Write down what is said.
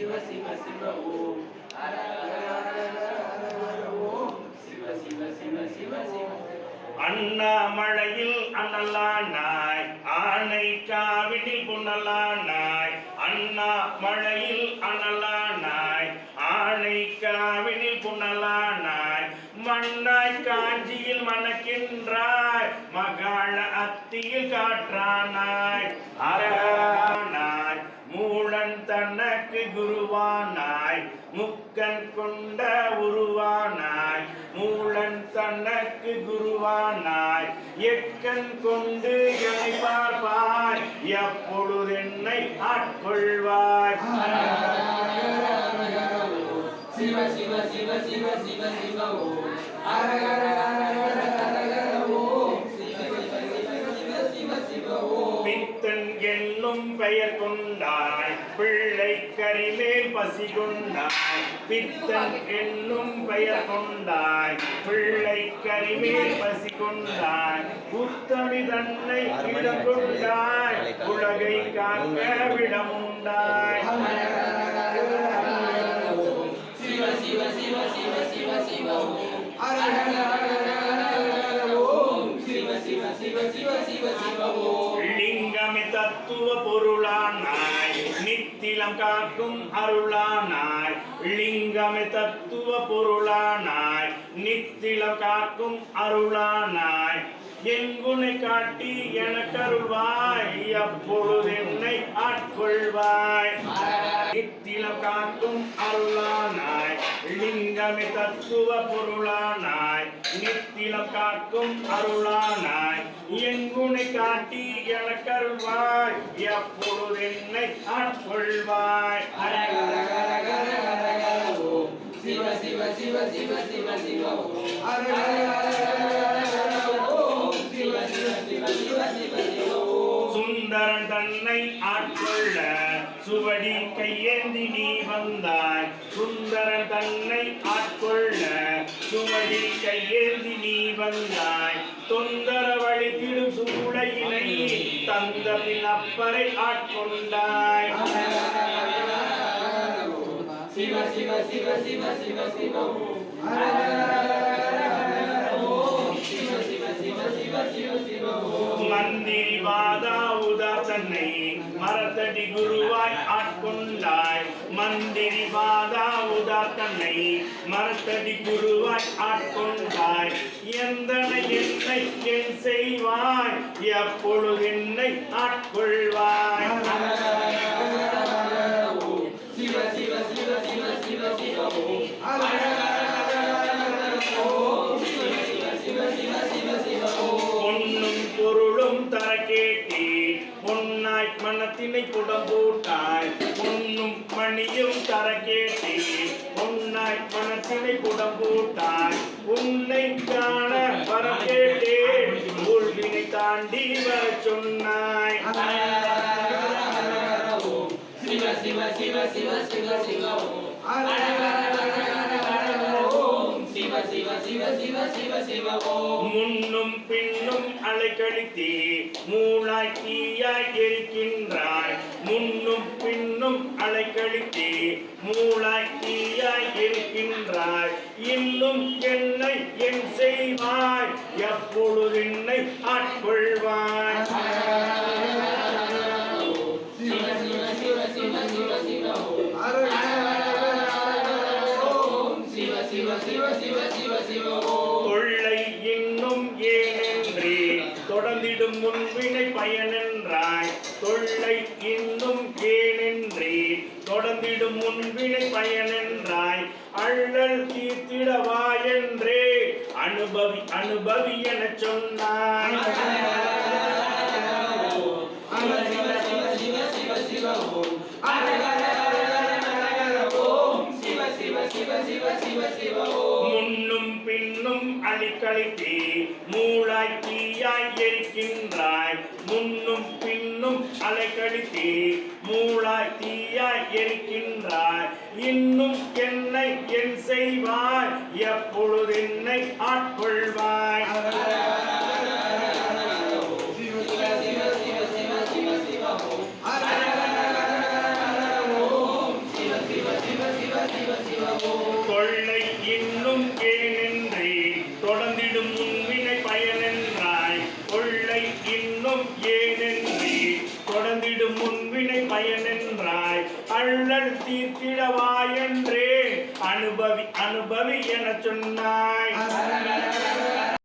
சிவ சிவ சிவ ஓம். ஹர ஹர ஹர ஹர ஓம் சிவ சிவ சிவ சிவ சிவ அண்ணாமலையில் அண்ணலானாய் ஆனை காவினில் புனலானாய் அண்ணாமலையில் அண்ணலானாய் ஆனை காவினில் புனலானாய் மண்ணாய் காஞ்சியில் மணக்கின்றாய் மகாள அத்தியில் காற்றானாய். அரனாய் எனக்கு குருவானாய் முக்கன் கொண்ட உருவானாய் மூலன் தனக்கு குருவானாய் எக்கன் கொண்டு என்னை பார்ப்பாய் எப்பொழுது என்னை ஆட்கொள்வாய். சிவ சிவ சிவ சிவ சிவ சிவ ஓ சிவ சிவ சிவ சிவ சிவ பித்தன் என்னும் பெயர் கொண்ட பிள்ளை கரிமேல் பசி கொண்டாய் பித்தன் என்னும் பெயர் கொண்டாய் பிள்ளை கரிமேல் பசி கொண்டாய் புத்தமி தன்னை இடம் கொண்டாய் உலகை காக்க விடமுண்டாய். சிவ சிவ சிவ சிவ சிவ சிவ சிவ சிவ சிவ சிவ சிவ சிவ ஓம் தத்துவ பொருளானாய் நித்திலம் காக்கும் அருளானாய். லிங்கமே தத்துவ பொருளானாய். நித்திலம் காக்கும் அருளானாய். எங்குனை காட்டி எனக்கருள்வாய் அப்பொழுது என்னை ஆட்கொள்வாய். நித்திலம் காக்கும் அருளானாய். லிங்கமே தத்துவ பொருளானாய். நித்திலம் காக்கும் அருளானாய். எங்குனை காட்டி எனக்கருள்வாய் எப்பொழுது என்னை ஆட்கொள்வாய். ஹர சிவ சிவ சிவ சிவ சிவ சிவ சிவ சிவ சிவ சிவ சிவ சுந்தரன் தன்னை ஆட்கொள்ள சுவடி கையேந்தி நீ வந்தாய் சுந்தரன் தன்னை ஆட்கொள்ள சுவடி கையேந்தி நீ வந்தாய் தொந்தர வழித்திடும் சூளையினை தந்த பின் அப்பரை ஆட்கொண்டாய் சிவ சிவ சிவ சிவ சிவ சிவ மந்திரி பாதா உதா தன்னை மரத்தடி குருவாய் ஆட்கொண்டாய். மந்திரி பாதா உதா தன்னை மரத்தடி குருவாய் ஆட்கொண்டாய். எந்தனை என்னை என் செய்வாய்? எப்பொழுது என்னை ஆட்கொள்வாய்? மனத்தினை புடம்பூட்டாய் பொன்னும் மணியும் தர கேட்டேன் பொன்னாய் மனத்தினை புடம்பூட்டாய் உன்னை காண வர கேட்டேன் உள்வினை தாண்டி வர சொன்னாய் ஓம் சிவ சிவ சிவ சிவ சிவ சிவ முன்னும் பின்னும் அலைக்கழித்தே மூளாய் தீயாய் இருக்கின்றாய் முன்னும் பின்னும் அலைக்கழித்தே மூளாய் தீயாய் இருக்கின்றாய் இன்னும் என்னை என் செய்வாய். எப்பொழுது என்னை ஆட்கொள்வாய். கொள்ளை இன்னும் ஏனென்றே தொடர்ந்திடும் முன்வினை பயனென்றாய். தொல்லை இன்னும் ஏனென்றே தொடர்ந்திடும் முன்வினை பயனென்றாய். அள்ளல் தீர்த்திடவா என்றே அனுபவி அனுபவி என சொன்னாய். சிவ சிவ சிவ சிவ சிவ சிவ ஓம் பின்னும் அழிக்கழித்தே மூளாய் தீயாய் எரிக்கின்றாய். முன்னும் பின்னும் அலைக்கழித்தே மூளாய் தீயாய் எரிக்கின்றாய். இன்னும் என்னை என் செய்வாய் எப்பொழுது என்னை ஆட்கொள்வாய். கொள்ளை முன்வினை பயனென்றாய். அள்ளல் தீர்த்திடவாய் என்றே அனுபவி அனுபவி என சொன்னாய்.